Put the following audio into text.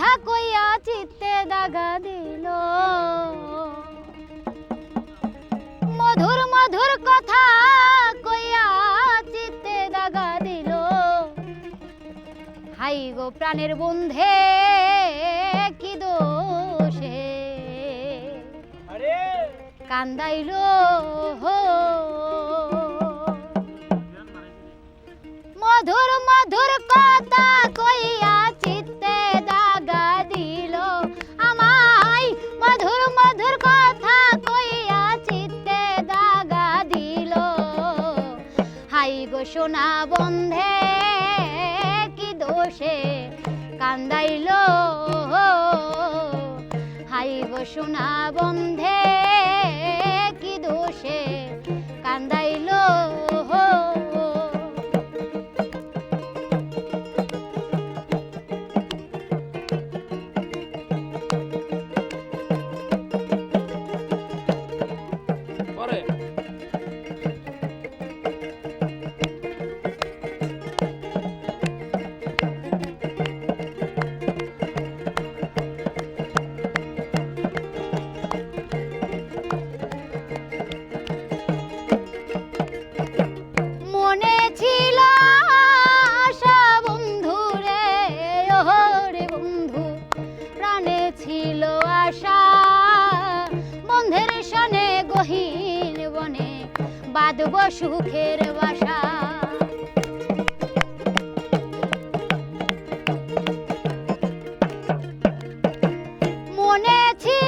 কথা কইয়া চিত্তে দাগা দিল। মধুর মধুর কথা কইয়া চিত্তে দাগা দিল। হাই গো প্রাণের বন্ধে কি দোষে? কান্দাইল হো। সোনা বন্ধে কি দোষে কান্দাইল? হাই গো সোনা বন্ধে কি দোষে কান্দাইল? পরে। ছিল আশা। বন্ধের সনে গহীন বনে বাঁধব সুখের বাসা। মনে ছিল